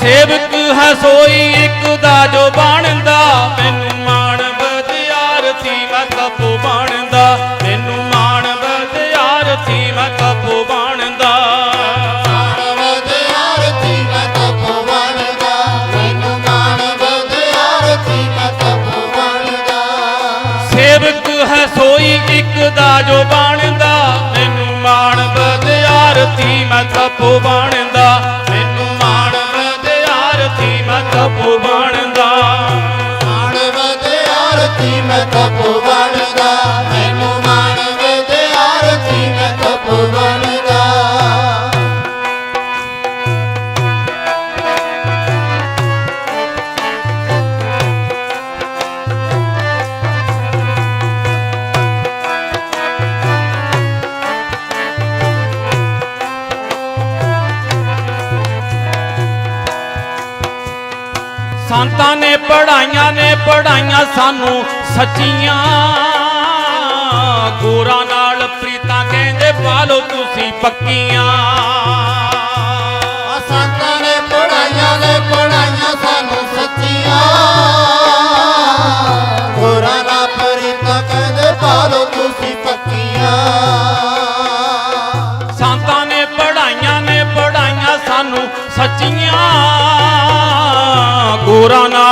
ਸੇਵਕ ਹੈ ਸੋਈ ਇੱਕ ਦਾ ਜੋ ਬਣਦਾ, ਮੈਨੂੰ ਮਾਣ ਬਦਿਆਰਤੀ ਮੈਂ ਕਪੂ ਬਣਦਾ। ਮੈਨੂੰ ਮਾਣ ਬਦਿਆਰਤੀ ਮੈਂ ਕਪੂ ਬਣਦਾ। ਸੇਵਕ ਹੈ ਸੋਈ ਇੱਕ ਦਾ ਜੋ ਮੈਂ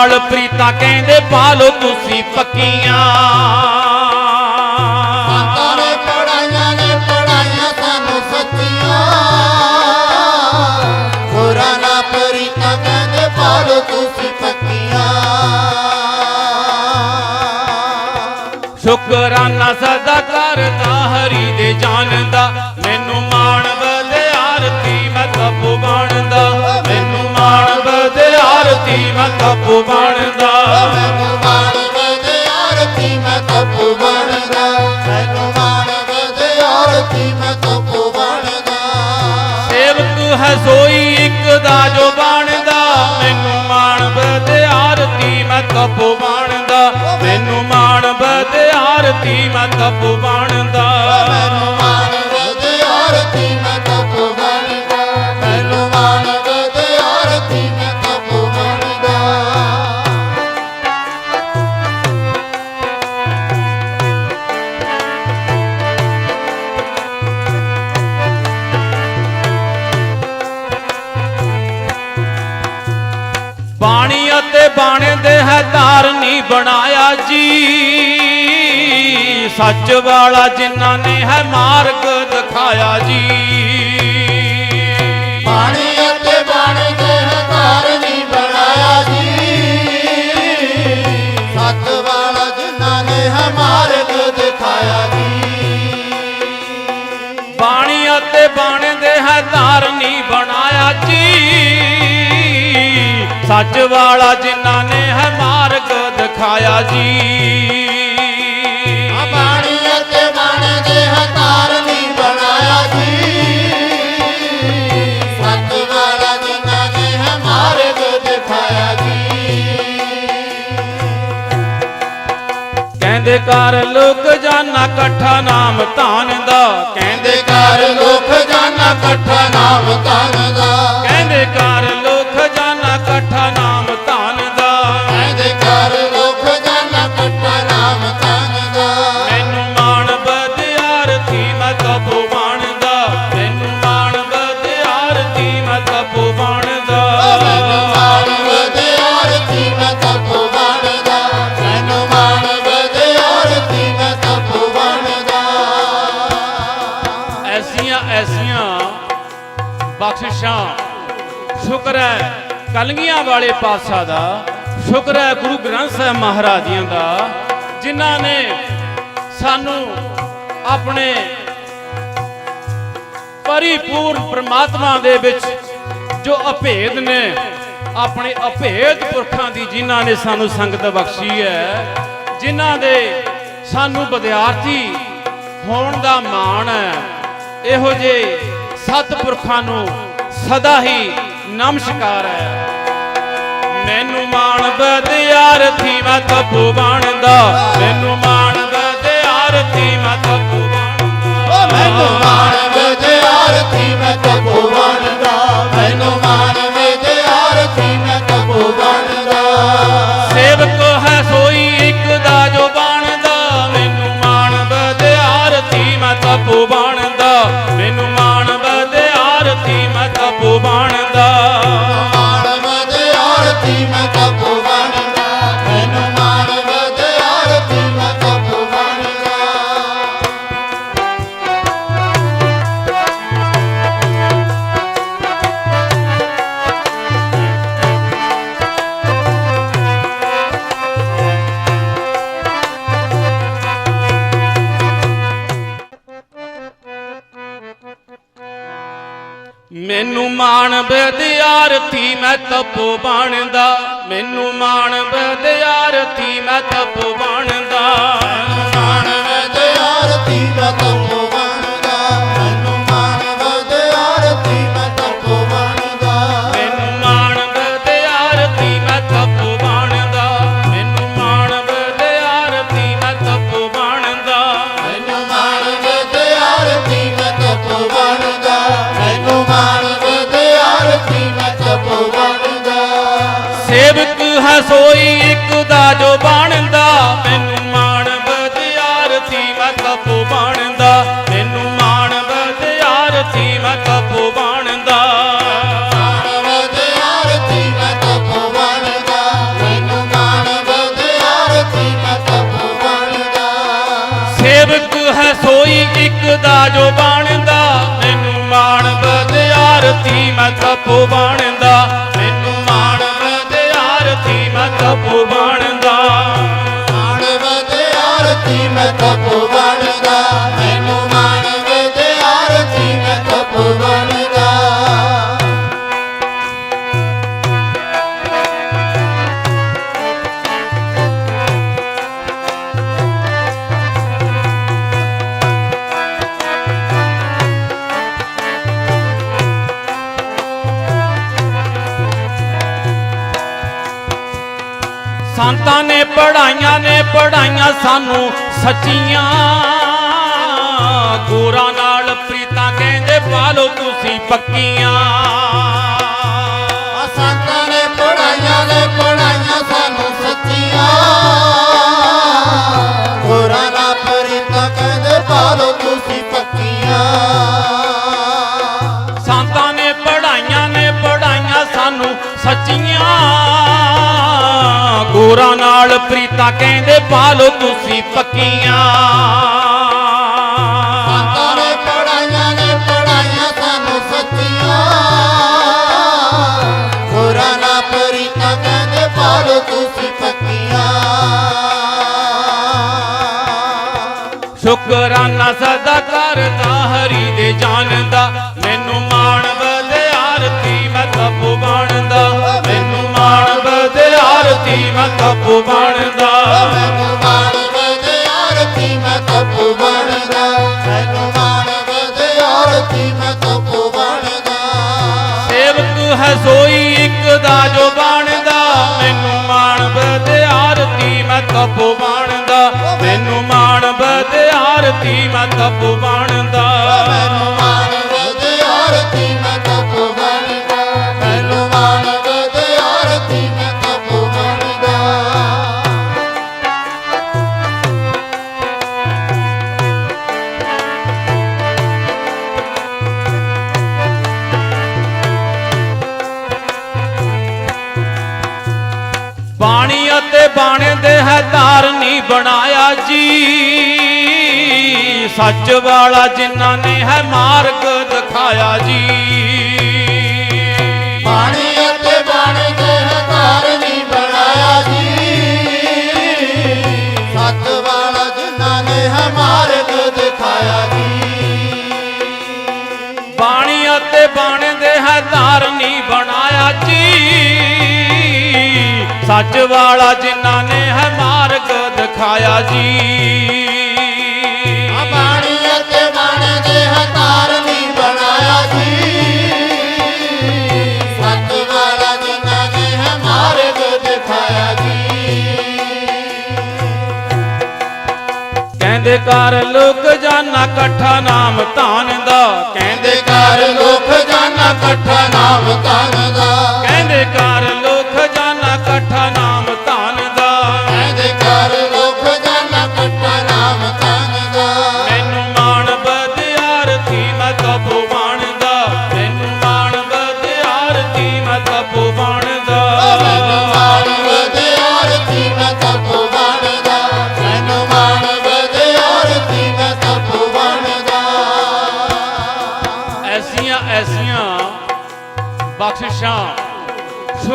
ਨਾਲ ਪ੍ਰੀਤਾਂ ਕਹਿੰਦੇ ਪਾਲੋ ਤੁਸੀਂ ਪੱਕੀਆਂ। ਸੰਤਾਂ ਨੇ ਪੜਾਈਆਂ ਨੇ ਪੜਾਈਆਂ ਸਾਨੂੰ ਸੱਚੀਆਂ। ਹੋਰਾਂ ਨਾ ਪਰਿਤਾ ਕਹਿੰਦੇ ਪਾਲੋ ਤੁਸੀਂ ਪੱਕੀਆਂ। ਸ਼ੁਕਰਾਨਾ ਸਦਾ ਕਰਦਾ ਹਰੀ ਦੇ ਜਾਣਦਾ ਕਪੂ ਬਣਦਾ। ਮੈਨੂੰ ਮਾਣ ਵੇ ਆਰਤੀ ਮੈਂ ਕਪੂ ਬਣਦਾ। ਮੈਨੂੰ ਮਾਣ ਵੇ ਆਰਤੀ ਮੈਂ ਕਪੂ ਬਣਦਾ। ਸੇਵਕ ਹੈ ਸੋਈ ਸੱਚ ਵਾਲਾ ਜਿਨ੍ਹਾਂ ਨੇ ਹੈ ਮਾਰਗ ਦਿਖਾਇਆ ਜੀ। ਪਾਣੀ ਅਤੇ ਬਾਣੀ ਦੇ ਹਕਾਰ ਨਹੀਂ ਬਣਾਇਆ ਜੀ। ਸਤ ਵਾਲਾ ਜਿਨ੍ਹਾਂ ਨੇ ਹਮਾਰੇ ਕੋ ਦਿਖਾਇਆ ਜੀ। ਬਾਣੀ ਅਤੇ ਬਾਣੇ ਦੇ ਹੈ ਧਾਰਨੀ ਬਣਾਇਆ ਜੀ। ਸੱਚ ਵਾਲਾ ਜਿਨ੍ਹਾਂ ਨੇ ਹੈ ਮਾਰਗ ਦਿਖਾਇਆ ਜੀ। ਕਰ ਲੋਕ ਜਾਨਾ ਇਕੱਠਾ ਨਾਮ ਧਾਨ ਦਾ। ਕਹਿੰਦੇ ਕਰ ਲੋਕ ਜਾਨਾ ਇਕੱਠਾ ਨਾਮ ਤਨ ਦਾ। ਕਹਿੰਦੇ ਕਰ ਹੈ ਕਲਗੀਆਂ ਵਾਲੇ ਪਾਤਸ਼ਾਹ ਦਾ ਸ਼ੁਕਰ ਹੈ ਗੁਰੂ ਗ੍ਰੰਥ ਸਾਹਿਬ ਮਹਾਰਾਜ ਜੀਆਂ ਦਾ, ਜਿਨ੍ਹਾਂ ਨੇ ਸਾਨੂੰ ਆਪਣੇ ਪਰਿਪੂਰਨ ਪ੍ਰਮਾਤਮਾ ਦੇ ਵਿੱਚ ਜੋ ਅਭੇਦ ਨੇ, ਆਪਣੇ ਅਭੇਦ ਪੁਰਖਾਂ ਦੀ ਜਿਨ੍ਹਾਂ ਨੇ ਸਾਨੂੰ ਸੰਗਤ ਬਖਸ਼ੀ ਹੈ, ਜਿਨ੍ਹਾਂ ਦੇ ਸਾਨੂੰ ਵਿਦਿਆਰਥੀ ਹੋਣ ਦਾ ਮਾਣ ਹੈ, ਇਹੋ ਜੇ ਸਤਿਪੁਰਖਾਂ ਨੂੰ ਸਦਾ ਹੀ ਨਮਸਕਾਰ। ਹੈ ਮੈਨੂੰ ਮਾਣ ਬਦਿਆਰਥੀ ਮੈਂ ਤਪੂ ਬਣਦਾ। ਮੈਨੂੰ ਮਾਣ ਬਣਦਾ ਮੈਨੂੰ ਮਾਣ ਵਿਦਿਆਰਥੀ ਮੈਂ ਤਪੋ ਦਾ ਜੋ ਬਣਦਾ ਮੈਨੂੰ ਮਾਣ ਵਿਦਿਆਰਥੀ ਮੈਂ ਤਪੋ ਬਣਦਾ। ਸਾਨੂੰ ਸੱਚੀਆਂ ਗੋਰਾਂ ਨਾਲ ਪ੍ਰੀਤਾ ਕਹਿੰਦੇ ਪਾਲੋ ਤੁਸੀਂ ਪੱਕੀਆਂ। ਆ ਨੇ ਪੜਾਈਆਂ ਨੇ ਪੜਾਈਆਂ ਗੋਰਾਂ ਨਾਲ ਪ੍ਰੀਤਾਂ ਕਹਿੰਦੇ ਪਾਲੋ ਤੁਸੀਂ ਪੱਕੀਆਂ। ਸੰਤਾਂ ਨੇ ਪੜਾਈਆਂ ਨੇ ਪੜਾਈਆਂ ਸਾਨੂੰ ਸੱਚੀਆਂ। ਹੋਰਾਂ ਨਾ ਪਰੀਤਾ ਕਹਿੰਦੇ ਪਾਲੋ ਤੁਸੀਂ ਪੱਕੀਆਂ। ਸ਼ੁਕਰਾਨਾ ਸਦਾ ਕਰਦਾ ਹਰੀ ਦੇ ਜਾਣਦਾ ਬਣਦਾ। ਮੈਨੂੰ ਮਾਣ ਵਿਦਿਆਰਥੀ ਮੈਂ ਤਪੋ ਬਣਦਾ। ਮੈਨੂੰ ਮਾਣ ਵਿਦਿਆਰਥੀ ਮੈਂ ਤਪੋ ਬਣਦਾ। ਸੇਵਕ ਹੈ ਸੋਈ ਇੱਕ ਦਾ ਵਾਲਾ ਜਿਨ੍ਹਾਂ ਨੇ ਹੈ ਮਾਰਗ ਦਿਖਾਇਆ ਜੀ। ਬਾਣੀ ਅਤੇ ਬਾਣੀ ਦੇ ਹਕਾਰ ਨਹੀਂ ਬਣਾਇਆ ਜੀ। ਸਤ ਵਾਲਾ ਜਿਨ੍ਹਾਂ ਨੇ ਹੈ ਮਾਰਗ ਦਿਖਾਇਆ ਜੀ। ਬਾਣੀ ਅਤੇ ਬਾਣੀ ਦੇ ਹੈ ਧਾਰ ਨਹੀਂ ਬਣਾਇਆ ਜੀ। ਸੱਚ ਵਾਲਾ ਜਿਨ੍ਹਾਂ ਨੇ ਹੈ ਮਾਰਗ ਦਿਖਾਇਆ ਜੀ। ਕਹਿੰਦੇ ਕਰ ਲੋਕ ਜਾਨਾ ਇਕੱਠਾ ਨਾਮ ਧਾਨ ਦਾ। ਕਹਿੰਦੇ ਕਹਿੰਦੇ ਕਰ ਲੋਕ ਜਾਨਾ ਇਕੱਠਾ ਨਾਮ ਧਾਨ ਦਾ।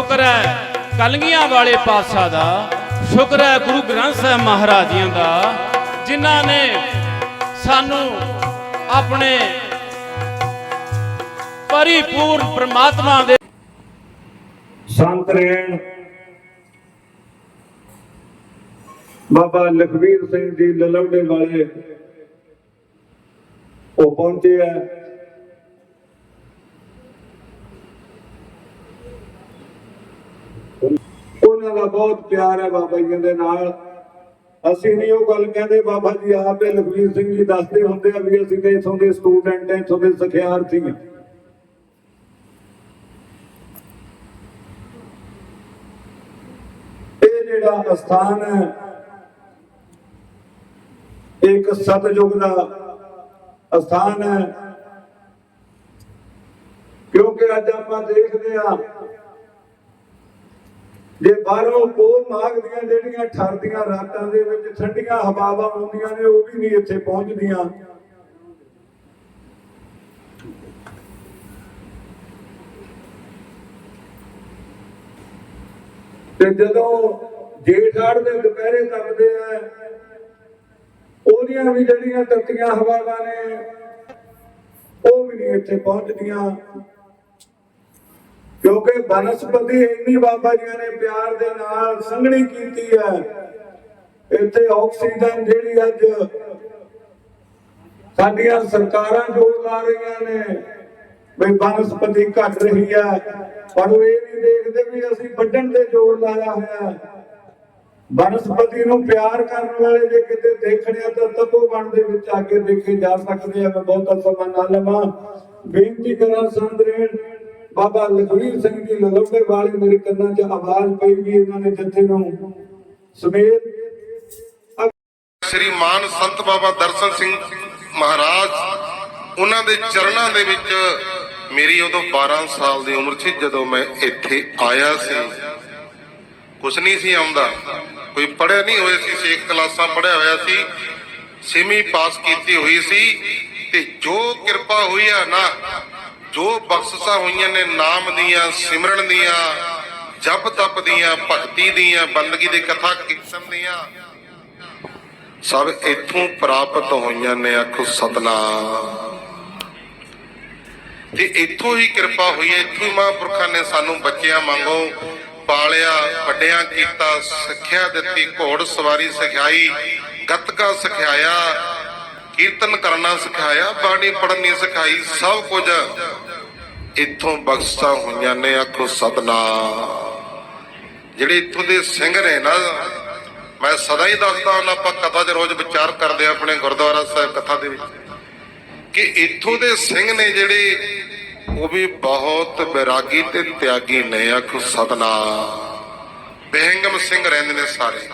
ਸ਼ੁਕਰ ਹੈ। ਕਲਗੀਆਂ ਵਾਲੇ ਪਾਤਸ਼ਾਹ ਦਾ ਸ਼ੁਕਰ ਹੈ ਗੁਰੂ ਗ੍ਰੰਥ ਸਾਹਿਬ ਮਹਾਰਾਜਿਆਂ ਦਾ, ਜਿਨ੍ਹਾਂ ਨੇ ਸਾਨੂੰ ਆਪਣੇ ਪਰਿਪੂਰਨ ਪ੍ਰਮਾਤਮਾ ਦੇ ਸੰਤ ਰਹਿਣ ਬਾਬਾ ਲਖਵੀਰ ਸਿੰਘ ਜੀ ਲਲਵੜੇ ਵਾਲੇ, ਉਹ ਪਹੁੰਚੇ ਆ ਉਹਨਾਂ ਦਾ ਬਹੁਤ ਪਿਆਰ ਹੈ ਬਾਬਾ ਜੀ ਦੇ ਨਾਲ। ਅਸੀਂ ਨਹੀਂ ਉਹ ਗੱਲ ਕਹਿੰਦੇ, ਬਾਬਾ ਜੀ ਆਪੇ ਲਖਵੀਰ ਸਿੰਘ ਜੀ ਦੱਸਦੇ ਹੁੰਦੇ ਆ ਵੀ ਅਸੀਂ ਤੇ ਇਥੋਂ ਦੇ ਸਟੂਡੈਂਟ ਆ, ਇਥੋਂ ਦੇ ਸਿਖਿਆਰਥੀ ਆ। ਇਹ ਜਿਹੜਾ ਅਸਥਾਨ ਹੈ ਇੱਕ ਸਤਜੁਗ ਦਾ ਅਸਥਾਨ ਹੈ। ਕਿਉਂਕਿ ਅੱਜ ਆਪਾਂ ਦੇਖਦੇ ਆ ਜੇ ਬਾਹਰੋਂ ਪੋ ਮਾਗ ਦੀਆਂ ਜਿਹੜੀਆਂ ਠਰਦੀਆਂ ਰਾਤਾਂ ਦੇ ਵਿੱਚ ਠੰਡੀਆਂ ਹਵਾਵਾਂ ਆਉਂਦੀਆਂ ਨੇ, ਉਹ ਵੀ ਨਹੀਂ ਇੱਥੇ ਪਹੁੰਚਦੀਆਂ। ਤੇ ਜਦੋਂ ਜੇਠਾੜ ਦੇ ਦੁਪਹਿਰੇ ਤਪਦੇ ਆ, ਉਹਦੀਆਂ ਵੀ ਜਿਹੜੀਆਂ ਤੱਤੀਆਂ ਹਵਾਵਾਂ ਨੇ, ਉਹ ਵੀ ਨਹੀਂ ਇੱਥੇ ਪਹੁੰਚਦੀਆਂ। ਕਿਉਂਕਿ ਬਨਸਪਤੀ ਇੰਨੀ ਬਾਬਾ ਜੀ ਨੇ ਪਿਆਰ ਦੇ ਨਾਲ ਸੰਘਣੀ ਕੀਤੀ ਹੈ। ਇੱਥੇ ਆਕਸੀਜਨ ਜਿਹੜੀ ਅੱਜ ਸਾਡੀਆਂ ਸਰਕਾਰਾਂ ਜੋਰ ਲਾ ਰਹੀਆਂ ਨੇ, ਵੀ ਬਨਸਪਤੀ ਘਟ ਰਹੀ ਹੈ। ਪਰ ਉਹ ਇਹ ਨਹੀਂ ਦੇਖਦੇ ਵੀ ਅਸੀਂ ਵੱਢਣ ਤੇ ਜ਼ੋਰ ਲਾਇਆ ਹੋਇਆ ਬਨਸਪਤੀ ਨੂੰ ਪਿਆਰ ਕਰਨ ਵਾਲੇ ਜੇ ਕਿਤੇ ਦੇਖਣੇ ਆ ਤਾਂ ਤਪੋਵਨ ਦੇ ਵਿੱਚ ਆ ਕੇ ਦੇਖੇ ਜਾ ਸਕਦੇ ਆ। ਮੈਂ ਬਹੁਤਾ ਸਮਾਂ ਨਾ ਲਵਾਂ। ਬੇਨਤੀ ਕਰਾਂ ਸੰਦਰੇਣ ਬਾਬਾ ਲਖਵੀਰ ਸਿੰਘ ਜੀ ਲਲੋਟੇ ਵਾਲੇ ਮੇਰੇ ਕੰਨਾਂ 'ਚ ਆਵਾਜ਼ ਪਈ ਵੀ ਇਹਨਾਂ ਨੇ ਜੱਥੇ ਨੂੰ ਸਮੇਤ ਸ੍ਰੀ ਮਾਨ ਸੰਤ ਬਾਬਾ ਦਰਸ਼ਨ ਸਿੰਘ ਮਹਾਰਾਜ, ਉਹਨਾਂ ਦੇ ਚਰਨਾਂ ਦੇ ਵਿੱਚ ਮੇਰੀ ਉਦੋਂ 12 ਸਾਲ ਦੀ ਉਮਰ ਸੀ ਜਦੋਂ ਮੈਂ ਇੱਥੇ ਆਇਆ ਸੀ। ਕੁਛ ਨਹੀਂ ਸੀ ਆਉਂਦਾ। ਕੋਈ ਪੜਿਆ ਨਹੀਂ ਹੋਇਆ ਸੀ, ਸੇਖ ਕਲਾਸਾਂ ਪੜਿਆ ਹੋਇਆ ਸੀ, ਛੇਵੀਂ ਪਾਸ ਕੀਤੀ ਹੋਈ ਸੀ ਤੇ ਜੋ ਕਿਰਪਾ ਹੋਈ ਆ ਨਾ ਜੋ ਬਖਸ਼ਿਸ਼ਾਂ ਹੋਈਆਂ ਨੇ ਨਾਮ ਦੀਆਂ, ਸਿਮਰਨ ਦੀਆਂ, ਜਪ ਤਪ ਦੀਆਂ, ਭਗਤੀ ਦੀਆਂ, ਬੰਦਗੀ ਦੀ ਕਥਾ ਕੀਰਤਨ ਦੀਆਂ, ਸਭ ਇੱਥੋਂ ਪ੍ਰਾਪਤ ਹੋਈਆਂ ਨੇ ਆਖੋ ਸਤਨਾਮ। ਤੇ ਇੱਥੋਂ ਹੀ ਕਿਰਪਾ ਹੋਈ ਹੈ, ਇੱਥੋਂ ਹੀ ਮਹਾਂਪੁਰਖਾਂ ਨੇ ਸਾਨੂੰ ਬੱਚਿਆਂ ਵਾਂਗੂ ਪਾਲਿਆ, ਵੱਡਿਆਂ ਕੀਤਾ, ਸਿੱਖਿਆ ਦਿੱਤੀ, ਘੋੜ ਸਵਾਰੀ ਸਿਖਾਈ, ਗੱਤਕਾ ਸਿਖਾਇਆ, ਕੀਰਤਨ ਕਰਨਾ ਸਿਖਾਇਆ, ਬਾਣੀ ਪੜ੍ਹਨੀ ਸਿਖਾਈ, ਸਭ ਕੁਝ ਇੱਥੋਂ ਬਖਸ਼ਾਂ ਹੋਈਆਂ ਨੇ ਆਖੋ ਸਤਨਾਮ। ਜਿਹੜੇ ਇੱਥੋਂ ਦੇ ਸਿੰਘ ਨੇ ਨਾ, ਮੈਂ ਸਦਾ ਹੀ ਦੱਸਦਾ ਉਹਨਾਂ ਆਪਾਂ ਕਥਾ ਦੇ ਰੋਜ਼ ਵਿਚਾਰ ਕਰਦੇ ਹਾਂ ਆਪਣੇ ਗੁਰਦੁਆਰਾ ਸਾਹਿਬ ਕਥਾ ਦੇ ਵਿੱਚ, ਕਿ ਇੱਥੋਂ ਦੇ ਸਿੰਘ ਨੇ ਜਿਹੜੇ, ਉਹ ਵੀ ਬਹੁਤ ਬੈਰਾਗੀ ਤੇ ਤਿਆਗੀ ਨੇ, ਆਖੋ ਸਤਨਾਮ। ਬਹਿੰਗਮ ਸਿੰਘ ਰਹਿੰਦੇ ਨੇ ਸਾਰੇ,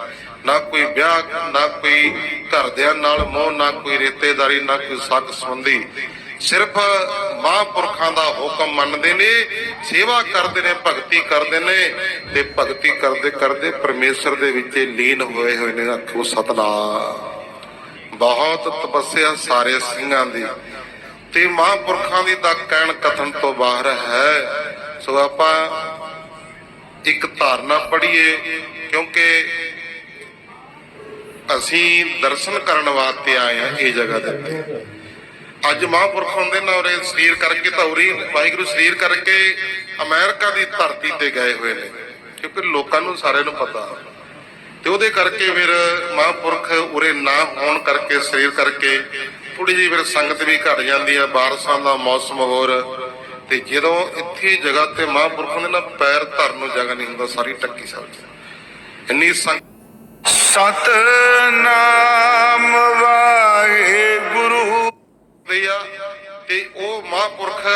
ਨਾ ਕੋਈ ਵਿਆਹ, ਨਾ ਕੋਈ ਘਰਦਿਆਂ ਨਾਲ ਮੋਹ, ਨਾ ਕੋਈ ਰਿਸ਼ਤੇਦਾਰੀ, ਨਾ ਕੋਈ ਸੱਕ ਸੰਬੰਧੀ। ਸਿਰਫ ਮਹਾਂਪੁਰਖਾਂ ਦਾ ਹੁਕਮ ਮੰਨਦੇ ਨੇ, ਸੇਵਾ ਕਰਦੇ ਨੇ, ਭਗਤੀ ਕਰਦੇ ਨੇ ਤੇ ਭਗਤੀ ਕਰਦੇ ਕਰਦੇ ਪਰਮੇਸ਼ਰ ਦੇ ਵਿੱਚ ਲੀਨ ਹੋਏ ਹੋਏ ਨੇ, ਆਖੋ ਸਤਨਾਮ। ਬਹੁਤ ਤਪੱਸਿਆ ਸਾਰੇ ਸਿੰਘਾਂ ਦੀ। ਤੇ ਮਹਾਂਪੁਰਖਾਂ ਦੀ ਤਾਂ ਕਹਿਣ ਕਥਨ ਤੋਂ ਬਾਹਰ ਹੈ। ਸੋ ਆਪਾਂ ਇੱਕ ਧਾਰਨਾ ਪੜ੍ਹੀਏ, ਕਿਉਂਕਿ ਅਸੀਂ ਦਰਸ਼ਨ ਕਰਨ ਵਾਸਤੇ ਆਏ ਆ ਇਹ ਜਗ੍ਹਾ ਦੇ ਉੱਤੇ। ਅੱਜ ਮਹਾਂਪੁਰਖ ਹੁੰਦੇ ਨਾ ਸਰੀਰ ਕਰਕੇ ਤਾਂ ਵਾਹਿਗੁਰੂ ਸਰੀਰ ਕਰਕੇ ਅਮਰੀਕਾ ਦੀ ਧਰਤੀ ਤੇ ਗਏ ਹੋਏ ਨੇ, ਕਿਉਂਕਿ ਲੋਕਾਂ ਨੂੰ ਸਾਰਿਆਂ ਨੂੰ ਪਤਾ। ਤੇ ਉਹਦੇ ਕਰਕੇ ਫਿਰ ਮਹਾਂਪੁਰਖ ਉਰੇ ਨਾ ਹੋਣ ਕਰਕੇ, ਸਰੀਰ ਕਰਕੇ ਥੋੜੀ ਜਿਹੀ ਫਿਰ ਸੰਗਤ ਵੀ ਘਟ ਜਾਂਦੀ ਹੈ ਬਾਰਸਾਂ ਦਾ ਮੌਸਮ ਹੋਰ। ਤੇ ਜਦੋਂ ਇੱਥੇ ਜਗ੍ਹਾ ਤੇ ਮਹਾਂਪੁਰਖਾਂ ਦੇ ਨਾਲ ਪੈਰ ਧਰਨ ਨੂੰ ਜਗ੍ਹਾ ਨਹੀਂ ਹੁੰਦਾ, ਸਾਰੀ ਟੱਕੀ ਸਾਹਿਬ ਇੰਨੀ ਸੰਗਤ ਸਤਨਾਮ ਵਾਹਿਗੁਰੂ ਦੇ ਆ ਤੇ ਉਹ ਮਹਾਂਪੁਰਖ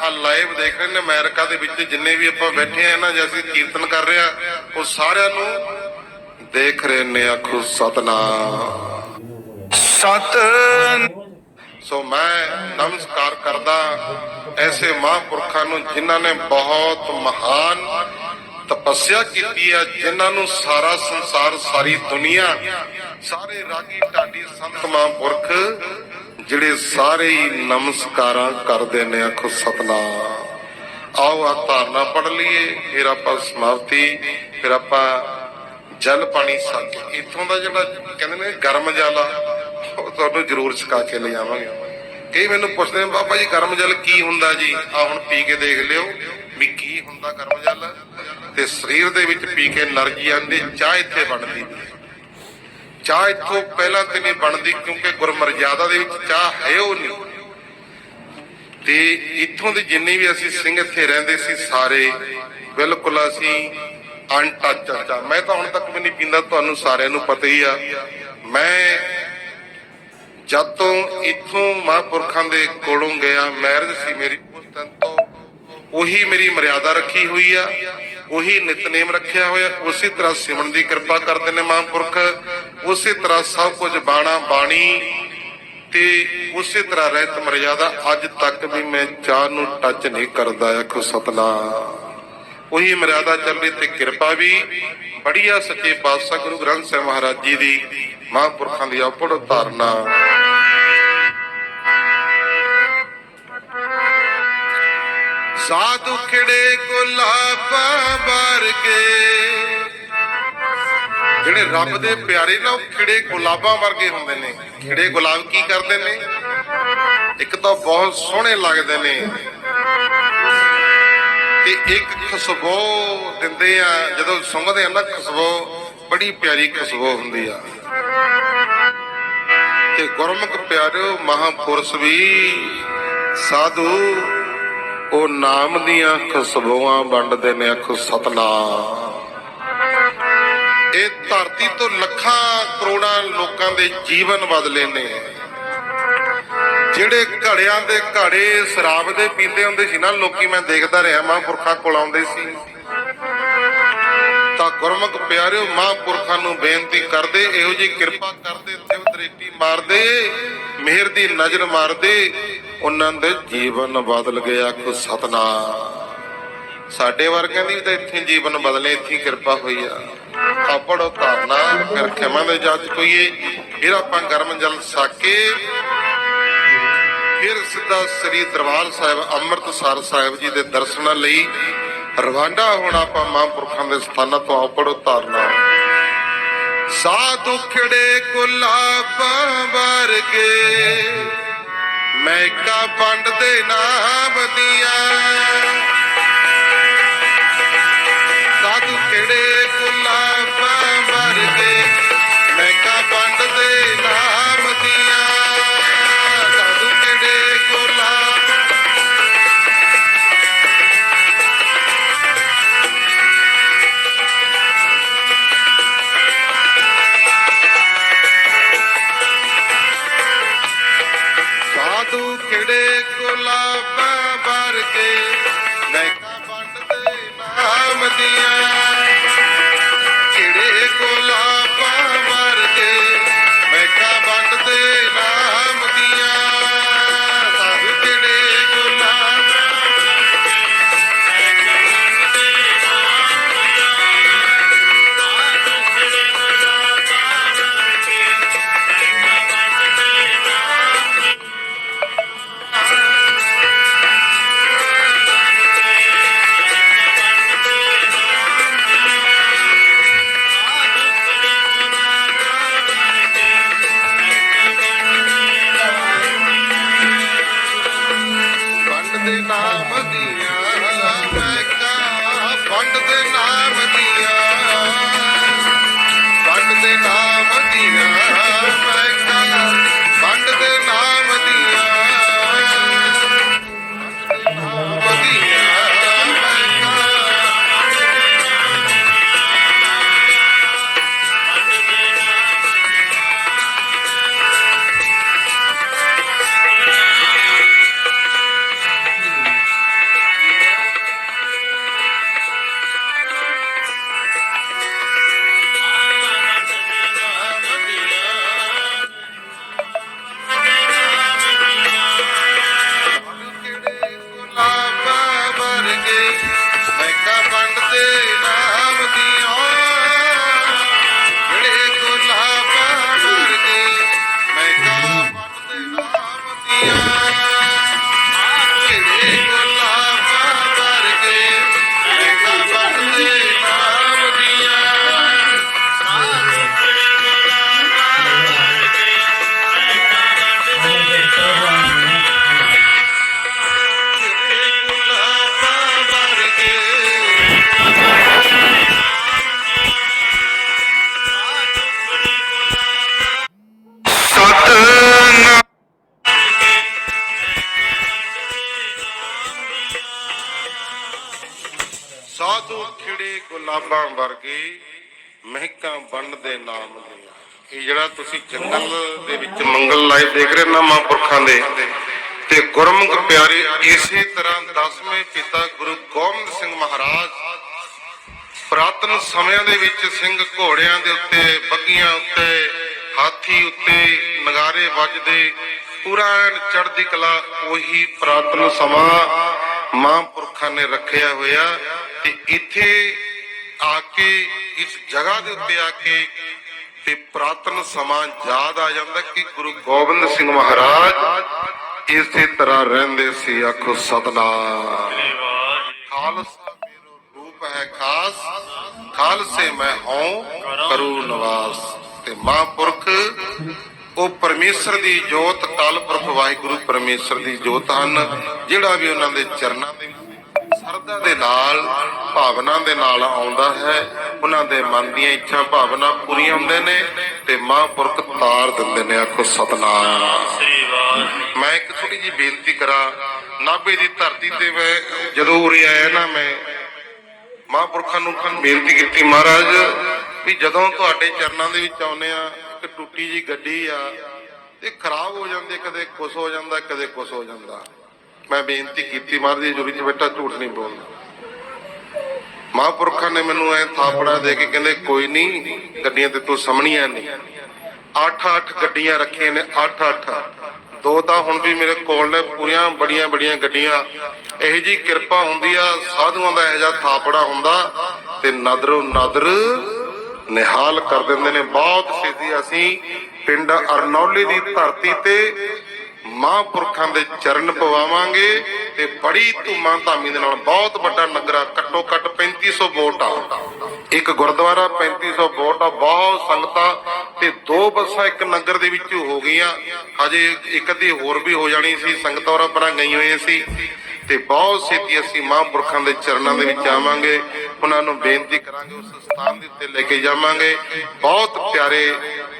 ਆ ਲਾਈਵ ਦੇਖ ਰਹੇ ਨੇ ਅਮਰੀਕਾ ਦੇ ਵਿੱਚ ਜਿੰਨੇ ਵੀ ਆਪਾਂ ਬੈਠੇ ਆ ਨਾ ਜੇ ਅਸੀਂ ਕੀਰਤਨ ਕਰ ਰਹੇ ਆ ਉਹ ਸਾਰਿਆਂ ਨੂੰ ਦੇਖ ਰਹੇ ਨੇ ਆਖੋ ਸਤਨਾਮ। ਸਤ ਸੋ ਮੈਂ ਨਮਸਕਾਰ ਕਰਦਾ ਐਸੇ ਮਹਾਂਪੁਰਖਾਂ ਨੂੰ ਜਿਨ੍ਹਾਂ ਨੇ ਬਹੁਤ ਮਹਾਨ ਤਪੱਸਿਆ ਕੀਤੀ ਹੈ ਜਿਨ੍ਹਾਂ ਨੂੰ ਸਾਰਾ ਸੰਸਾਰ ਸਾਰੀ ਦੁਨੀਆ ਸਾਰੇ ਰਾਗੀ ਢਾਡੀ ਸੰਤ ਮਹਾਂਪੁਰਖ ਜਿਹੜੇ ਸਾਰੇ ਹੀ ਨਮਸਕਾਰਾਂ ਕਰਦੇ ਨੇ ਆਖੋ ਸਤਨਾਮ। ਆਓ ਆ ਧਾਰਨਾ ਪੜ ਲਈਏ, ਫਿਰ ਆਪਾਂ ਸਮਾਪਤੀ, ਫਿਰ ਆਪਾਂ ਜਲ ਪਾਣੀ ਸਾਕੇ ਇਥੋਂ ਦਾ ਜਿਹੜਾ ਕਹਿੰਦੇ ਨੇ ਗਰਮ ਜਲ ਆ, ਉਹ ਤੁਹਾਨੂੰ ਜ਼ਰੂਰ ਛਕਾ ਕੇ ਲੈ ਲਿਆਵਾਂਗੇ ਕਈ ਮੈਨੂੰ ਪੁੱਛਦੇ ਨੇ, ਬਾਬਾ ਜੀ, ਗਰਮ ਜਲ ਕੀ ਹੁੰਦਾ ਜੀ? ਆ ਹੁਣ ਪੀ ਕੇ ਦੇਖ ਲਿਓ ਵੀ ਕੀ ਹੁੰਦਾ ਗਰਮ ਜਲ। ਤੇ ਸਰੀਰ ਦੇ ਵਿੱਚ ਪੀ ਕੇ એનર્ਜੀ ਆਉਂਦੀ, ਚਾਹ ਇੱਥੇ ਬਣਦੀ। ਚਾਹ ਇੱਥੋਂ ਪਹਿਲਾਂ ਤੇ ਨਹੀਂ ਬਣਦੀ, ਕਿਉਂਕਿ ਗੁਰਮਰਜ਼ਾਦਾ ਦੇ ਵਿੱਚ ਚਾਹ ਹੈ ਉਹ ਨਹੀਂ। ਤੇ ਇੱਥੋਂ ਦੇ ਜਿੰਨੇ ਵੀ ਅਸੀਂ ਸਿੰਘ ਇੱਥੇ ਰਹਿੰਦੇ ਸੀ, ਸਾਰੇ ਬਿਲਕੁਲ ਅਸੀਂ ਅਨਟੱਚ ਚਾ ਮੈਂ ਤਾਂ ਹੁਣ ਤੱਕ ਵੀ ਨਹੀਂ ਪੀਂਦਾ, ਤੁਹਾਨੂੰ ਸਾਰਿਆਂ ਨੂੰ ਪਤਾ ਹੀ ਆ। ਮੈਂ ਜਦ ਤੋਂ ਇਥੋਂ ਮਹਾਂਪੁਰਖਾਂ ਦੇ ਕੋਲੋਂ ਗਿਆ ਮੈਰਿਜ ਸੀ ਮੇਰੀ, ਉਸ ਤੋਂ ਉਹੀ ਮੇਰੀ ਮਰਿਆਦਾ ਰੱਖੀ ਹੋਈ ਆ। ਉਹੀ ਨਿਤਨੇਮ ਰੱਖਿਆ ਹੋਇਆ, ਉਸੇ ਤਰ੍ਹਾਂ ਸਿਮਰਨ ਦੀ ਕਿਰਪਾ ਕਰਦੇ ਨੇ ਮਹਾਂਪੁਰਖ, ਉਸੇ ਤਰ੍ਹਾਂ ਸਭ ਕੁਝ ਬਾਣਾ, ਬਾਣੀ ਤੇ ਉਸੇ ਤਰ੍ਹਾਂ ਰਹਿਤ ਮਰਿਆਦਾ, ਅੱਜ ਤੱਕ ਵੀ ਮੈਂ ਚਾਹ ਨੂੰ ਟੱਚ ਨਹੀਂ ਕਰਦਾ, ਆਖੋ ਸਤਨਾਮ। ਉਹੀ ਮਰਿਆਦਾ ਚੱਲੀ ਤੇ ਕਿਰਪਾ ਵੀ ਬੜੀਆ ਸੱਚੇ ਪਾਤਸ਼ਾਹ ਗੁਰੂ ਗ੍ਰੰਥ ਸਾਹਿਬ ਮਹਾਰਾਜ ਜੀ ਦੀ ਮਹਾਂਪੁਰਖਾਂ ਦੀ ਆਪੜ ਧਾਰਨਾ ਸਾਧੂ ਖਿੜੇ ਗੁਲਾਬਾਂ ਵਰਗੇ। ਜਿਹੜੇ ਰੱਬ ਦੇ ਪਿਆਰੇ ਨਾ, ਉਹ ਖਿੜੇ ਗੁਲਾਬਾਂ ਵਰਗੇ ਹੁੰਦੇ ਨੇ। ਖਿੜੇ ਗੁਲਾਬ ਕੀ ਕਰਦੇ ਨੇ? ਇੱਕ ਤਾਂ ਬਹੁਤ ਸੋਹਣੇ ਲੱਗਦੇ ਨੇ। ਤੇ ਇੱਕ ਖੁਸ਼ਬੂ ਦਿੰਦੇ ਆ, ਜਦੋਂ ਸੁੰਘਦੇ ਆ ਨਾ, ਖੁਸ਼ਬੂ, ਬੜੀ ਪਿਆਰੀ ਖੁਸ਼ਬੂ ਹੁੰਦੀ ਆ। ਤੇ ਗੁਰਮੁਖ ਪਿਆਰਿਓ, ਮਹਾਪੁਰਸ਼ ਵੀ ਸਾਧੂ ਉਹ ਨਾਮ ਦੀਆਂ ਖੁਸ਼ਬੂਆਂ ਵੰਡਦੇ ਨੇ ਆਖੋ ਸਤਨਾਮ। ਇਹ ਧਰਤੀ ਤੋਂ ਲੱਖਾਂ ਕਰੋੜਾਂ ਲੋਕਾਂ ਦੇ ਜੀਵਨ ਬਦਲੇ ਨੇ। ਜਿਹੜੇ ਘੜਿਆਂ ਦੇ ਘੜੇ ਸ਼ਰਾਬ ਦੇ ਪੀਂਦੇ ਹੁੰਦੇ ਸੀ ਨਾ, ਲੋਕੀ ਮੈਂ ਦੇਖਦਾ ਰਿਹਾ, ਮਹਾਂਪੁਰਖਾਂ ਕੋਲ ਆਉਂਦੇ ਸੀ। ਤਾਂ ਗੁਰਮੁਖ ਪਿਆਰਿਓ, ਮਹਾਂਪੁਰਖਾਂ ਨੂੰ ਬੇਨਤੀ ਕਰਦੇ, ਇਹੋ ਜੀ ਕਿਰਪਾ ਕਰਦੇ ਦਿਵ ਦ੍ਰਿਸ਼ਟੀ ਮਾਰਦੇ, ਮਿਹਰ ਦੀ ਨਜ਼ਰ ਮਾਰਦੇ ਉਹਨਾਂ ਦੇ ਜੀਵਨ ਬਦਲ ਗਿਆ ਆਖੋ ਸਤਨਾਮ। ਸਾਡੇ ਵਰਗਿਆਂ ਦੀ ਤਾਂ ਇੱਥੇ ਜੀਵਨ ਬਦਲੇ, ਇੱਥੇ ਕਿਰਪਾ ਹੋਈ ਆ। ਆਪੜੋ ਧਾਰਨਾ, ਫਿਰ ਖਿਮਾ ਦੇ ਜੱਜ ਕੋਈਏ। ਫਿਰ ਆਪਾਂ ਗਰਮ ਜਲ ਸਾਕੇ। ਫਿਰ ਸਿੱਧਾ ਸ੍ਰੀ ਦਰਬਾਰ ਸਾਹਿਬ, ਅੰਮ੍ਰਿਤਸਰ ਸਾਹਿਬ ਜੀ ਦੇ ਦਰਸ਼ਨਾਂ ਲਈ ਰਵਾਨਾ ਹੋਣਾ ਆਪਾਂ ਮਹਾਂਪੁਰਖਾਂ ਦੇ ਸਥਾਨਾਂ ਤੋਂ ਆਪੜੋ ਧਾਰਨਾ। ਸਾਧੂ ਖੜੇ ਗੁਲਾਬਾਂ ਵਰਗੇ। ਮੈਂ ਕਾ ਪੰਡ ਦੇ ਨਾਮ ਦੀਆਂ। ਸਾਧੂ ਕਿਹੜੇ ਗੁਲਾਬਾਂ ਵਰਗੇ ਮੈਂ ਸਾਧੂ ਕਿਹੜੇ ਗੁਲਾਬਾਂ ਵਰਗੇ ਮੈਂ ਕਾ ਨਾਮ ਦੀਆਂ ਪੰਡ ਦੇ ਜਿਹੜਾ ਤੁਸੀਂ ਜੰਗਲ ਦੇ ਵਿੱਚ ਮੰਗਲ ਲਾਈਵ ਦੇਖ ਰਹੇ ਨਾ ਮਹਾਂਪੁਰਖਾਂ ਦੇ। ਤੇ ਗੁਰਮੁਖ ਪਿਆਰੇ, ਇਸੇ ਤਰ੍ਹਾਂ ਦਸਵੇਂ ਪਿਤਾ ਗੁਰੂ ਗੋਬਿੰਦ ਸਿੰਘ ਮਹਾਰਾਜ ਪ੍ਰਾਤਨ ਸਮਿਆਂ ਦੇ ਵਿੱਚ ਸਿੰਘ ਘੋੜਿਆਂ ਦੇ ਉੱਤੇ, ਬੱਗੀਆਂ ਉੱਤੇ, ਹਾਥੀ ਉੱਤੇ ਨਗਾਰੇ ਵੱਜਦੇ ਪੂਰਾ ਐਨ ਚੜ੍ਹਦੀ ਕਲਾ ਉਹੀ ਪ੍ਰਾਤਨ ਸਮਾਂ ਮਹਾਂਪੁਰਖਾਂ ਨੇ ਰੱਖਿਆ ਹੋਇਆ। ਤੇ ਇੱਥੇ ਆ ਕੇ, ਇਸ ਜਗ੍ਹਾ ਦੇ ਉੱਤੇ ਆ ਕੇ ਤੇ ਪ੍ਰਾਤਨ ਸਮਾਂ ਯਾਦ ਆ ਜਾਂਦਾ ਕਿ ਗੁਰੂ ਗੋਬਿੰਦ ਸਿੰਘ ਮਹਾਰਾਜ ਇਸੇ ਤਰ੍ਹਾਂ ਰਹਿੰਦੇ ਸੀ, ਆਖੋ ਸਤਨਾਮ। ਖਾਲਸਾ ਮੇਰੋ ਰੂਪ ਹੈ ਖਾਸ, ਖਾਲਸੇ ਮੈਂ ਹਉ, ਕਰੂ ਨਿਵਾਸ। ਤੇ ਮਹਾਂਪੁਰਖ, ਉਹ ਪਰਮੇਸ਼ਰ ਦੀ ਜੋਤ ਕਾਲ ਪੁਰਖ ਵਾਹਿਗੁਰੂ ਪਰਮੇਸ਼ਰ ਦੀ ਜੋਤ ਹਨ, ਜਿਹੜਾ ਵੀ ਉਹਨਾਂ ਦੇ ਚਰਨਾਂ ਦੇ ਸਰਦਾ ਦੇ ਨਾਲ, ਭਾਵਨਾ ਦੇ ਨਾਲ ਆਉਂਦਾ ਹੈ। ਉਹਨਾਂ ਦੇ ਮਨ ਦੀਆਂ ਇੱਛਾ, ਭਾਵਨਾ ਪੂਰੀਆਂ ਹੁੰਦੇ ਨੇ ਤੇ ਮਹਾਂਪੁਰਖ ਤਾਰ ਦਿੰਦੇ ਨੇ, ਆਖੋ, ਸਤਨਾਮ। ਮੈਂ ਇੱਕ ਥੋੜੀ ਜੀ ਬੇਨਤੀ ਕਰਾਂ, ਨਾਭੇ ਦੀ ਧਰਤੀ ਤੇ ਮੈਂ ਜਦੋਂ ਉਰੇ ਆਇਆ ਨਾ ਮੈਂ, ਮਹਾਂਪੁਰਖਾਂ ਨੂੰ ਬੇਨਤੀ ਕੀਤੀ, ਮਹਾਰਾਜ, ਵੀ ਜਦੋਂ ਤੁਹਾਡੇ ਚਰਨਾਂ ਦੇ ਵਿੱਚ ਆਉਨੇ ਆ ਇੱਕ ਟੁੱਟੀ ਜੀ ਗੱਡੀ ਆ, ਤੇ ਖਰਾਬ ਹੋ ਜਾਂਦੀ, ਕਦੇ ਕੁਛ ਹੋ ਜਾਂਦਾ, ਕਦੇ ਕੁਛ ਹੋ ਜਾਂਦਾ। ਮੈਂ ਬੇਨਤੀ ਕੀਤੀ ਮਹਾਰਾਜ ਜੀ ਜੁਰੀ ਬੇਟਾ ਝੂਠ ਨਹੀਂ ਬੋਲਦਾ। ਮਹਾਂਪੁਰਖਾਂ ਨੇ ਮੈਨੂੰ ਐ ਥਾਪੜਾ ਦੇ ਕੇ ਕਹਿੰਦੇ, ਕੋਈ ਨਹੀਂ, ਗੱਡੀਆਂ ਤੇ ਤੂੰ ਸਮਣੀਆਂ ਨਹੀਂ ਅੱਠ ਅੱਠ ਗੱਡੀਆਂ ਰੱਖੀਆਂ ਨੇ ਅੱਠ ਅੱਠ ਦੋ ਤਾਂ ਹੁਣ ਵੀ ਮੇਰੇ ਕੋਲ ਨੇ, ਪੂਰੀਆਂ ਬੜੀਆਂ ਬੜੀਆਂ ਗੱਡੀਆਂ। ਇਹੋ ਜੀ ਕਿਰਪਾ ਹੁੰਦੀ ਆ, ਸਾਧੂਆਂ ਦਾ ਇਹ ਜਿਹਾ ਥਾਪੜਾ ਹੁੰਦਾ ਤੇ ਨਦਰੋ ਨਦਰ ਨਿਹਾਲ ਕਰ ਦਿੰਦੇ ਨੇ। ਬਹੁਤ ਛੇਤੀ ਅਸੀਂ ਪਿੰਡ ਅਰਨੌਲੀ ਦੀ ਧਰਤੀ ਤੇ ਮਹਾਂਪੁਰਖਾਂ ਦੇ ਚਰਨ ਪਵਾਵਾਂਗੇ ਤੇ ਬੜੀ ਧੂਮਾਂ ਧਾਮੀ ਦੇ ਨਾਲ ਬਹੁਤ ਵੱਡਾ ਨਗਰਾ ਘੱਟੋ ਘੱਟ 3500 ਵੋਟ ਆ। ਇੱਕ ਗੁਰਦੁਆਰਾ 3500 ਵੋਟ ਆ, ਬਹੁਤ ਸੰਗਤਾਂ ਤੇ ਦੋ ਬੱਸਾਂ ਇੱਕ ਨਗਰ ਦੇ ਵਿੱਚ ਹੋ ਗਈਆਂ। ਹਜੇ ਇੱਕ ਅੱਧੀ ਹੋਰ ਵੀ ਹੋ ਜਾਣੀ ਸੀ, ਸੰਗਤਾਂ ਹੋਰਾਂ ਪਰਾਂ ਗਈ ਹੋਈਆਂ ਸੀ। ਤੇ ਬਹੁਤ ਛੇਤੀ ਅਸੀਂ ਮਹਾਂਪੁਰਖਾਂ ਦੇ ਚਰਨਾਂ ਦੇ ਵਿੱਚ ਆਵਾਂਗੇ। ਉਹਨਾਂ ਨੂੰ ਬੇਨਤੀ ਕਰਾਂਗੇ, ਉਸ ਸਥਾਨ ਦੇ ਉੱਤੇ ਲੈ ਕੇ ਜਾਵਾਂਗੇ। ਬਹੁਤ ਪਿਆਰੇ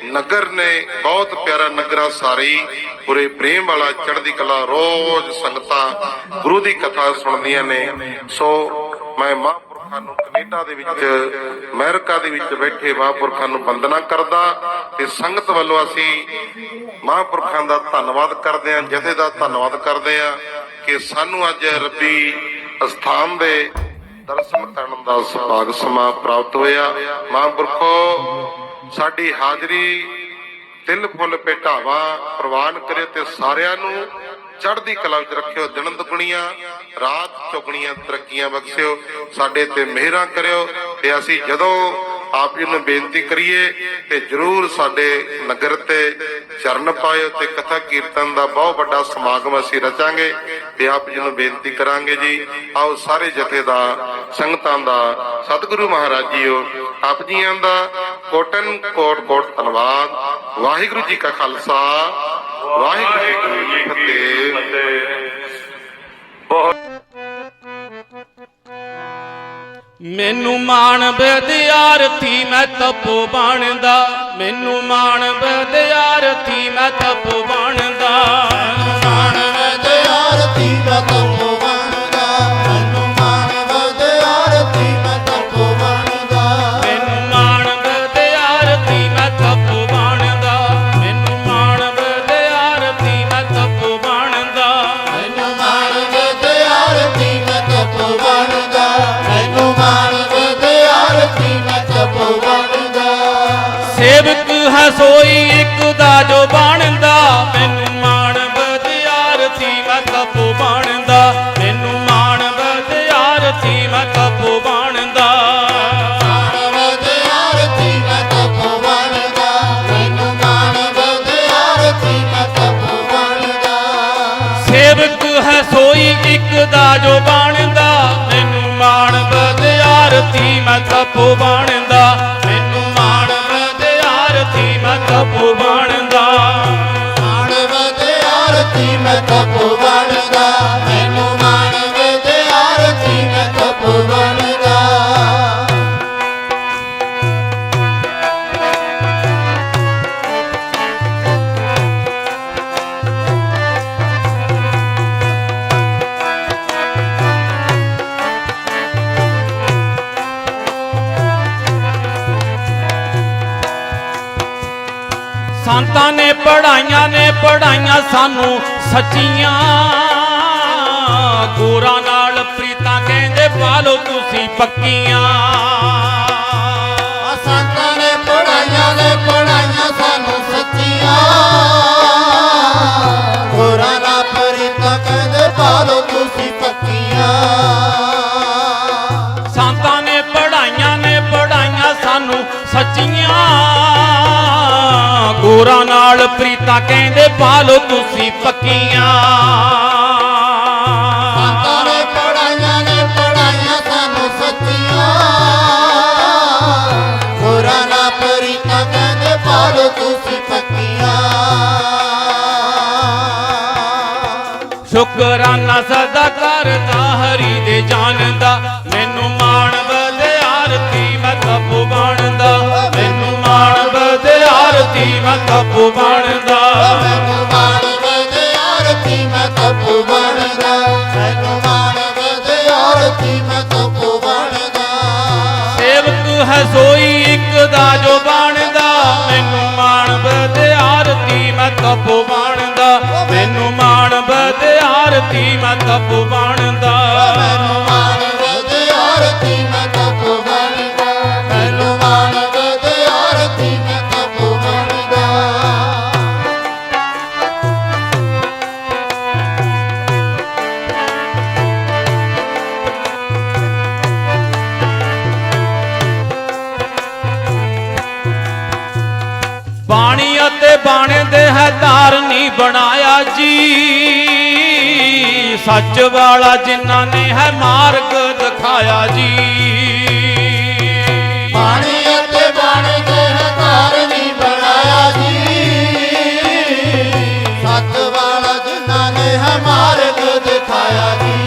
ਨਗਰ ਨੇ ਬਹੁਤ ਪਿਆਰਾ ਨਗਰਾ ਸਾਰੀ, ਪੂਰੇ ਪ੍ਰੇਮ ਵਾਲਾ ਚੜ੍ਹਦੀ ਕਲਾ ਰੋਜ਼ ਸੰਗਤਾਂ ਗੁਰੂ ਦੀ ਕਥਾ ਸੁਣਦੀਆਂ ਨੇ। ਸੋ ਮੈਂ ਮਹਾਂਪੁਰਖਾਂ ਨੂੰ ਕੈਨੇਡਾ ਦੇ ਵਿੱਚ, ਅਮਰੀਕਾ ਦੇ ਵਿੱਚ ਬੈਠੇ ਮਹਾਂਪੁਰਖਾਂ ਨੂੰ ਵੰਦਨਾ ਕਰਦਾ ਤੇ ਸੰਗਤ ਵੱਲੋਂ ਅਸੀਂ ਮਹਾਂਪੁਰਖਾਂ ਦਾ ਧੰਨਵਾਦ ਕਰਦੇ ਹਾਂ, ਜਥੇ ਦਾ ਧੰਨਵਾਦ ਕਰਦੇ ਹਾਂ ਕਿ ਸਾਨੂੰ ਅੱਜ ਰੱਬੀ ਅਸਥਾਨ ਦੇ ਦਰਸ਼ਨ ਕਰਨ ਦਾ ਸੁਭਾਗ ਸਮਾਂ ਪ੍ਰਾਪਤ ਹੋਇਆ। ਮਹਾਂਪੁਰਖੋ ਸਾਡੀ ਹਾਜ਼ਰੀ ਤਿਲ ਫੁੱਲ ਭੇਟਾਵਾ ਪ੍ਰਵਾਨ ਕਰੇ ਤੇ ਸਾਰਿਆਂ ਨੂੰ ਚੜ੍ਹਦੀ ਕਲਾ ਵਿੱਚ ਰੱਖਿਓ ਦਿਨ ਦੁਗਣੀਆਂ, ਰਾਤ ਚੁਗਣੀਆਂ ਤਰੱਕੀਆਂ ਬਖਸ਼ਿਓ, ਸਾਡੇ ਤੇ ਮਿਹਰਾਂ ਕਰਿਓ ਤੇ ਅਸੀਂ ਜਦੋਂ ਆਪ ਜੀ ਨੂੰ ਬੇਨਤੀ ਕਰੀਏ ਤੇ ਜਰੂਰ ਸਾਡੇ ਨਗਰ ਤੇ ਚਰਨ ਪਾਇਓ ਤੇ ਕਥਾ ਕੀਰਤਨ ਦਾ ਬਹੁਤ ਵੱਡਾ ਸਮਾਗਮ ਅਸੀਂ ਰਚਾਂਗੇ ਤੇ ਆਪ ਜੀ ਨੂੰ ਬੇਨਤੀ ਕਰਾਂਗੇ ਜੀ। ਆਓ ਸਾਰੇ ਜਥੇ ਸੰਗਤਾਂ ਦਾ ਸਤਿਗੁਰੂ ਮਹਾਰਾਜ ਜੀਓ, ਆਪ ਜੀਆਂ ਦਾ ਕੋਟਨ ਕੋਟ ਕੋਟ ਧੰਨਵਾਦ। ਵਾਹਿਗੁਰੂ ਜੀ ਕਾ ਖਾਲਸਾ ਵਾਹਿਗੁਰੂ ਜੀ ਕੀ ਫਤਿਹ। ਬਹੁਤ ਮੈਨੂੰ ਮਾਣ ਬਦਿਆਰਥੀ ਮੈਂ ਤਪੋ ਬਣਦਾ। ਮੈਨੂੰ ਮਾਣ ਬਦਿਆਰਥੀ ਮੈਂ ਤਪੋ ਬਣਦਾ। ਮਾਣ ਵਿਦਿਆਰਥੀ ਮੈਂ ਤਪੋ ਹੈ ਸੋਈ ਇੱਕ ਦਾ ਜੋ ਬਣਦਾ ਮੈਨੂੰ ਮਾਣ ਵਿਦਿਆਰਥੀ ਮੈਂ ਤਪੋ ਬਣਦਾ। ਮੈਨੂੰ ਮਾਣ ਮੈਂ ਮਾਣ ਵਿਦਿਆਰਥੀ ਮੈਂ ਤਪੋ ਬਣਦਾ। ਮੈਂ ਸੇਵਕ ਹੈ ਸੋਈ ਇੱਕ ਦਾ ਜੋ ਬਣਦਾ ਮੈਨੂੰ ਮਾਣ ਮੈਂ ਤਪੋ ਬਣਦਾ। ਸੰਤਾਂ ਨੇ ਪੜਾਈਆਂ ਨੇ ਪੜਾਈਆਂ ਸਾਨੂੰ ਸੱਚੀਆਂ। ਗੋਰਾ ਨਾਲ ਪ੍ਰੀਤਾਂ ਕਹਿੰਦੇ, ਪਾਲੋ ਤੁਸੀਂ ਪੱਕੀਆਂ। ਆ ਸੰਤਾਂ ਨੇ ਪੜਾਈਆਂ ਨੇ ਪੜਾਈਆਂ ਸਾਨੂੰ ਸੱਚੀਆਂ। ਹੋਰਾਂ ਨਾਲ ਪਰਿਤਾ ਕਹਿੰਦੇ, ਪਾਲੋ ਤੁਸੀਂ ਪੱਕੀਆਂ। ਗੋਰਾ ਨਾਲ ਪ੍ਰੀਤਾਂ ਕਹਿੰਦੇ ਪਾਲੋ ਤੁਸੀਂ ਪੱਕੀਆਂ। ਸੰਤਾਂ ਨੇ ਪੜਾਈਆਂ ਨੇ ਪੜਾਈਆਂ ਸਾਨੂੰ ਸੱਚੀਆਂ। ਹੋਰਾਂ ਨਾ ਪਰਿਤਾ ਕਹਿੰਦੇ ਪਾਲੋ ਤੁਸੀਂ ਪੱਕੀਆਂ। ਸ਼ੁਕਰਾਨਾ ਸਦਾ ਕਰਦਾ ਹਰੀ ਦੇ ਜਾਣਦਾ ਤਪੋ ਬਣਦਾ। ਮੈਨੂੰ ਮਾਣ ਵਿਦਿਆਰਥੀ ਮੈਂ ਤਪੋ ਬਣਦਾ ਮੈਨੂੰ ਮਾਣ ਵਿਦਿਆਰਥੀ ਮੈਂ ਤਪੋ ਬਣਦਾ। ਸੇਵਕ ਹੈ ਸੋਈ ਇੱਕ ਦਾ ਜੋ ਬਣਦਾ। ਮੈਨੂੰ ਮਾਣ ਵਿਦਿਆਰਥੀ ਮੈਂ ਤਪੋ ਬਣਦਾ। ਮੈਨੂੰ ਮਾਣ ਵਿਦਿਆਰਥੀ ਮੈਂ ਤਪੋ ਬਣਦਾ। ਹੈ ਧਾਰਨੀ ਬਣਾਇਆ ਜੀ। ਸੱਚ ਵਾਲਾ ਜਿਨ੍ਹਾਂ ਨੇ ਹੈ ਮਾਰਗ ਦਿਖਾਇਆ ਜੀ। ਪਾਣੀ ਅਤੇ ਬਾਣੀ ਦੇ ਨਹੀਂ ਬਣਾਇਆ ਜੀ। ਸੱਚ ਵਾਲਾ ਜਿਨ੍ਹਾਂ ਨੇ ਹੈ ਮਾਰਗ ਦਿਖਾਇਆ ਜੀ।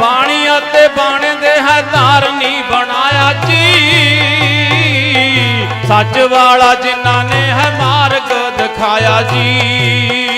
ਬਾਣੀ ਅਤੇ ਬਾਣੇ ਦੇ ਹੈ ਧਾਰਨੀ ਬਣਾਇਆ ਜੀ। ਸੱਚ ਵਾਲਾ ਜਿਨ੍ਹਾਂ 가야지.